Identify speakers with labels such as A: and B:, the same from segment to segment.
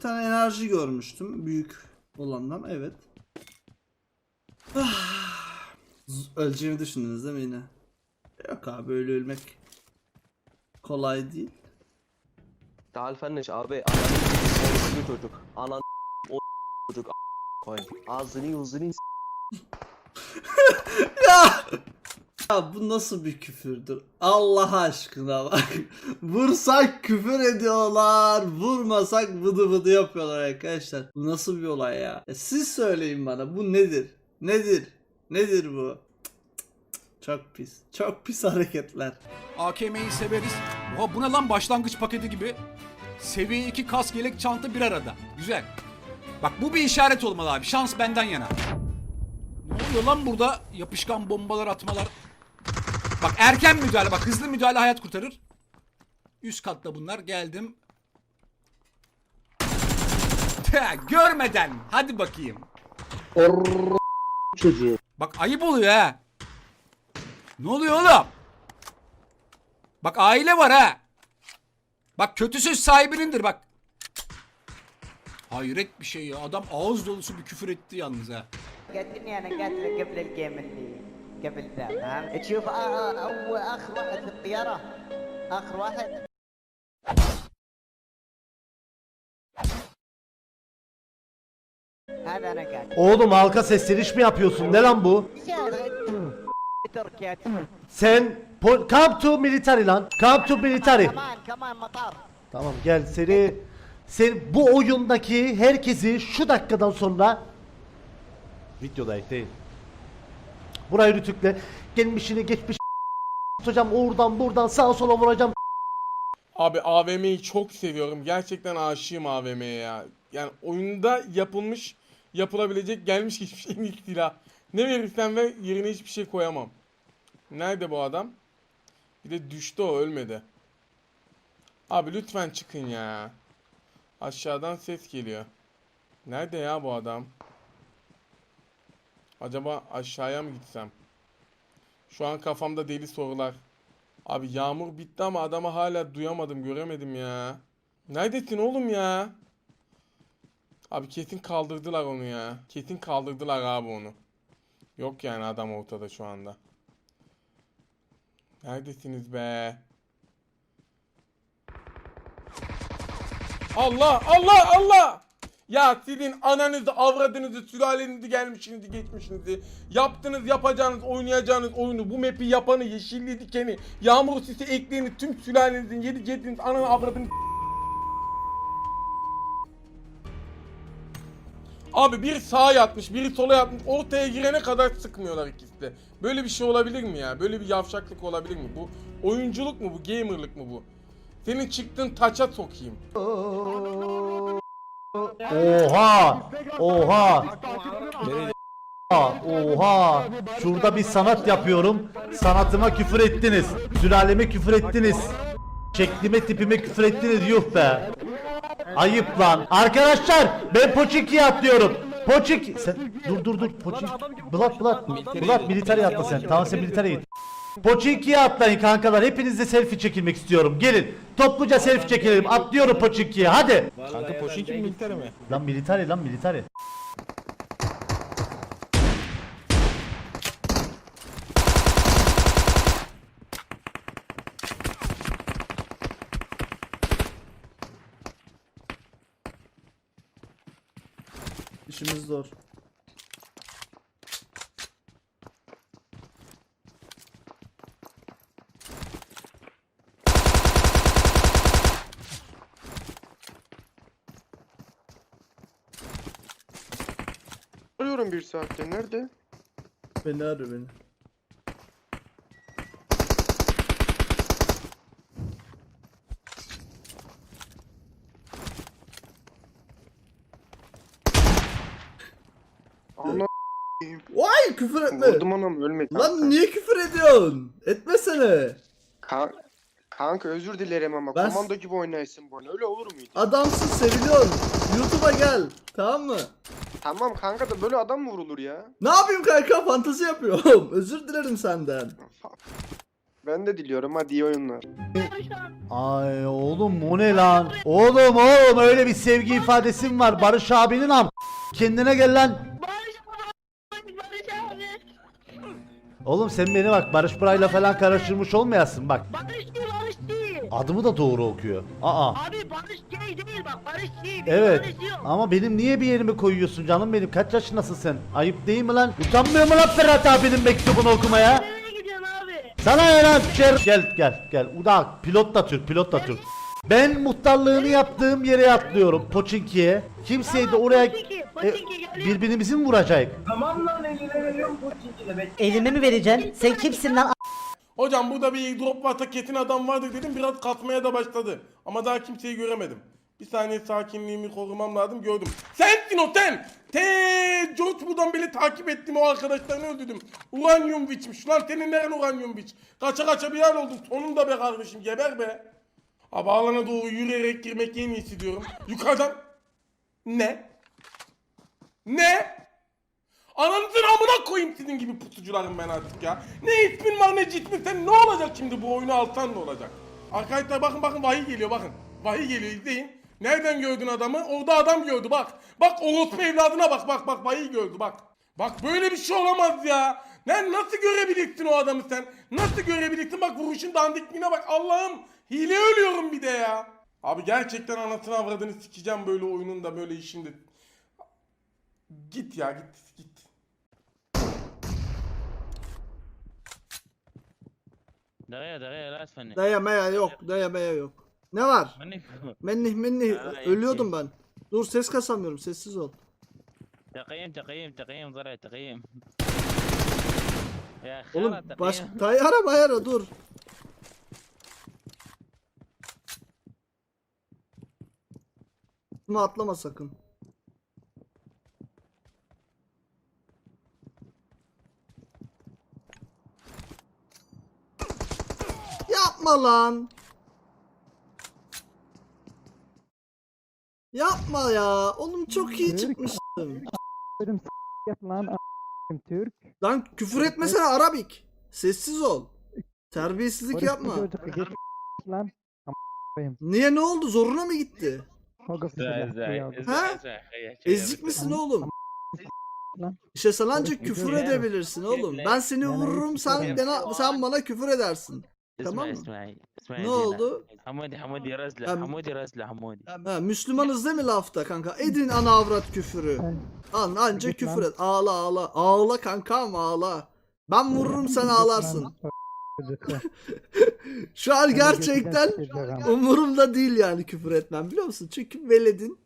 A: tane enerji görmüştüm. Büyük olandan evet. Ah. Öleceğimi düşündünüz değil mi yine? Yok abi öyle ölmek kolay değil.
B: Tal fenniş abi. Ananı çocuk. Anan o çocuk koyun. Ağzını yüzünü
A: Ya! Ya bu nasıl bir küfürdür? Allah aşkına bak. Vursak küfür ediyorlar. Vurmasak vıdı vıdı yapıyorlar arkadaşlar. Bu nasıl bir olay ya? E siz söyleyin bana bu nedir? Nedir? Nedir bu? Çok pis. Çok pis hareketler.
C: AKM'yi severiz. Oha bu ne lan başlangıç paketi gibi. Seviye 2 kas yelek çanta bir arada. Güzel. Bak bu bir işaret olmalı abi. Şans benden yana. Ne oluyor lan burada? Yapışkan bombalar atmalar. Bak erken müdahale bak hızlı müdahale hayat kurtarır. Üst katta bunlar geldim. Görmeden hadi bakayım.
D: Or çocuğu.
C: Bak ayıp oluyor ha. Ne oluyor oğlum? Bak aile var ha. Bak kötü söz sahibinindir bak. Hayret bir şey ya. Adam ağız dolusu bir küfür etti yalnız ha.
E: Götün yana götüre. قبل ذا فهمت؟ تشوف آه، آه، هو اخر واحد في الطياره اخر واحد هذا انا قاتل
D: Oğlum halka sesleniş mi yapıyorsun? Ne lan bu?
E: تركيا
D: Sen po- come to military lan. Come to military.
E: كمان كمان مطار
D: Tamam gel seni sen bu oyundaki herkesi şu dakikadan sonra videoda değil. Burayı rütükle gelmişini geçmiş hocam oradan buradan sağa sola vuracağım.
F: Abi AVM'yi çok seviyorum. Gerçekten aşığım AVM'ye ya. Yani oyunda yapılmış, yapılabilecek gelmiş geçmiş en iyi. Ne verirsen ver yerine hiçbir şey koyamam. Nerede bu adam? Bir de düştü o ölmedi. Abi lütfen çıkın ya. Aşağıdan ses geliyor. Nerede ya bu adam? Acaba aşağıya mı gitsem? Şu an kafamda deli sorular. Abi yağmur bitti ama adamı hala duyamadım, göremedim ya. Neredesin oğlum ya? Abi kesin kaldırdılar onu ya. Kesin kaldırdılar abi onu. Yok yani adam ortada şu anda. Neredesiniz be? Allah Allah Allah! Ya sizin ananızı, avradınızı, sülalenizi, gelmişinizi, geçmişinizi, yaptığınız, yapacağınız, oynayacağınız oyunu, bu map'i yapanı, yeşilli dikeni, yağmur sisi ekleyeni, tüm sülalenizin, yedi cediniz, ananı, avradını... Abi biri sağa yatmış, biri sola yatmış, ortaya girene kadar sıkmıyorlar ikisi de. Böyle bir şey olabilir mi ya? Böyle bir yavşaklık olabilir mi? Bu oyunculuk mu bu? Gamerlık mı bu? Senin çıktığın taça sokayım.
D: Oha! Oha! Oha! Oha! Şurada bir sanat yapıyorum. Sanatıma küfür ettiniz. Sülaleme küfür ettiniz. Şeklime tipime küfür ettiniz yuh be. Ayıp lan. Arkadaşlar ben Poçinki'ye atlıyorum. Poçink sen dur dur dur Poçink. Bulat Bulat. Bulat militariye atla sen. Tamam sen militariye git. Poçinki'ye atlayın kankalar. Hepinizle selfie çekilmek istiyorum. Gelin. Topluca selfie çekelim. Atlıyorum Poçinki'ye. Hadi.
G: Kanka Poşinki mi militer mi?
D: Lan militari lan militari.
A: İşimiz zor.
H: Arıyorum bir saatte. Nerede?
A: Beni arıyor beni.
H: Ana
A: Vay küfür etme.
H: vurdum anam ölmedi.
A: Lan niye küfür ediyorsun? Etmesene.
H: Ka- kanka özür dilerim ama
A: Ben-
H: komando gibi oynaysın bu oyunu. Öyle olur muydu?
A: Adamsın seviliyorsun. YouTube'a gel. Tamam mı?
H: Tamam kanka da böyle adam mı vurulur ya?
A: Ne yapayım kanka? Fantezi yapıyorum. Özür dilerim senden.
H: Ben de diliyorum hadi iyi oyunlar.
D: Ay oğlum o ne lan? Oğlum oğlum öyle bir sevgi ifadesi mi var? Barış abinin am. Kendine gel lan. Oğlum sen beni bak Barış Buray'la falan karıştırmış olmayasın bak.
I: Barış.
D: Adımı da doğru okuyor. Aa.
I: Abi Barış gay değil bak Barış değil.
D: Evet.
I: Barış yok.
D: Ama benim niye bir yerime koyuyorsun canım benim? Kaç yaşındasın sen? Ayıp değil mi lan? Utanmıyor mu lan Ferhat abinin mektubunu okumaya?
I: Nereye gidiyorsun abi?
D: Sana ne lan şer- Gel gel gel. Udak pilot da Türk pilot da Türk. Ben muhtarlığını yaptığım yere atlıyorum Poçinki'ye. Kimseyi de oraya
I: Poçinki,
D: E,
I: Poçinki geliyor.
D: birbirimizi mi vuracak?
E: Elime mi vereceksin? Sen kimsin lan?
F: Hocam burada bir drop varsa kesin adam vardır dedim biraz kasmaya da başladı. Ama daha kimseyi göremedim. Bir saniye sakinliğimi korumam lazım gördüm. Sensin o sen! Te George buradan beri takip ettim o arkadaşlarını öldürdüm. Uranyum biçmiş lan senin neren uranyum biç? Kaça kaça bir yer oldum sonunda be kardeşim geber be. Abi alana doğru yürüyerek girmek en iyisi diyorum. Yukarıdan. Ne? Ne? Ananızın amına koyayım sizin gibi pusucularım ben artık ya. Ne ismin var ne cismin sen ne olacak şimdi bu oyunu alsan ne olacak? Arkadaşlar bakın bakın vahiy geliyor bakın. Vahiy geliyor izleyin. Nereden gördün adamı? Orada adam gördü bak. Bak orospu evladına bak bak bak vahiy gördü bak. Bak böyle bir şey olamaz ya. Lan nasıl görebilirsin o adamı sen? Nasıl görebilirsin? Bak vuruşun dandikliğine bak Allah'ım. Hile ölüyorum bir de ya. Abi gerçekten anasını avradını sikeceğim böyle oyunun da böyle işin de. Git ya git
G: Daya daya la seni.
A: Dayamaya yok, dayamaya yok. Ne var? Mennih mennih ölüyordum ben. Dur ses kasamıyorum, sessiz ol.
G: Takayım takayım takayım zarar takayım.
A: Oğlum
G: takayım.
A: baş
G: dayı
A: ara bayara dur. Bunu atlama sakın. Yapma lan. Yapma ya. Oğlum çok iyi çıkmıştım. Lan Türk. Lan küfür etmesene Arabik. Sessiz ol. Terbiyesizlik yapma. Lan. Niye ne oldu? Zoruna mı gitti? ha? Ezik misin oğlum? İşte salancı küfür edebilirsin oğlum. Ben seni vururum sen bana, sen bana küfür edersin.
G: Tamam mı?
A: Ne oldu?
G: Hamadi Hamadi razla.
A: Hem-
G: Hamadi razla Hamadi.
A: Ha Müslümanız değil mi lafta kanka? Edin ana avrat küfürü. An anca küfür et. Ağla ağla. Ağla kankam ağla. Ben vururum sen ağlarsın. Şu an gerçekten umurumda değil yani küfür etmem biliyor musun? Çünkü veledin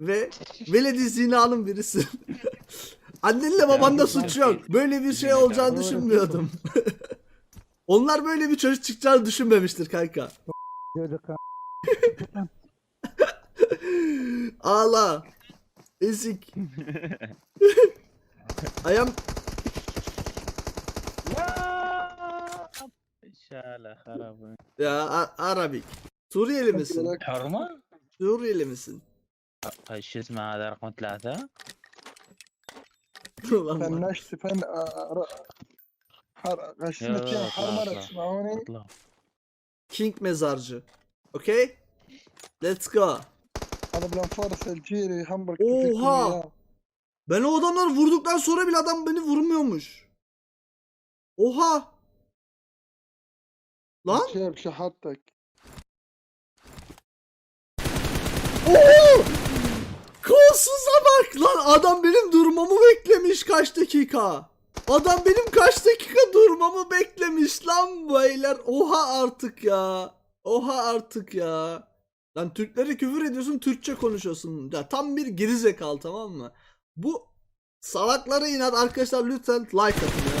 A: ve veledi zinanın birisi. Annenle babanda suç yok. Böyle bir şey olacağını düşünmüyordum. Onlar böyle bir çocuk çıkacağını düşünmemiştir kanka. Ağla. Ezik. Ayam
G: ان شاء الله خراب
A: ya A- Arabik. Suriyeli misin?
G: حرمة
A: Suriyeli misin?
G: شو اسمه هذا رقم ثلاثة
A: Ulan bak.
J: فنشت فن
A: King mezarcı. Okay? Let's go. Oha! Ben o adamları vurduktan sonra bile adam beni vurmuyormuş. Oha. Lan.
J: Şey bir
A: şey hattak. Oha. Kolsuza bak lan. Adam benim durmamı beklemiş kaç dakika. Adam benim kaç dakika durmamı beklemiş lan beyler. Oha artık ya. Oha artık ya. Lan Türklere küfür ediyorsun Türkçe konuşuyorsun. Ya tam bir gerizekalı tamam mı? Bu salaklara inat arkadaşlar lütfen like atın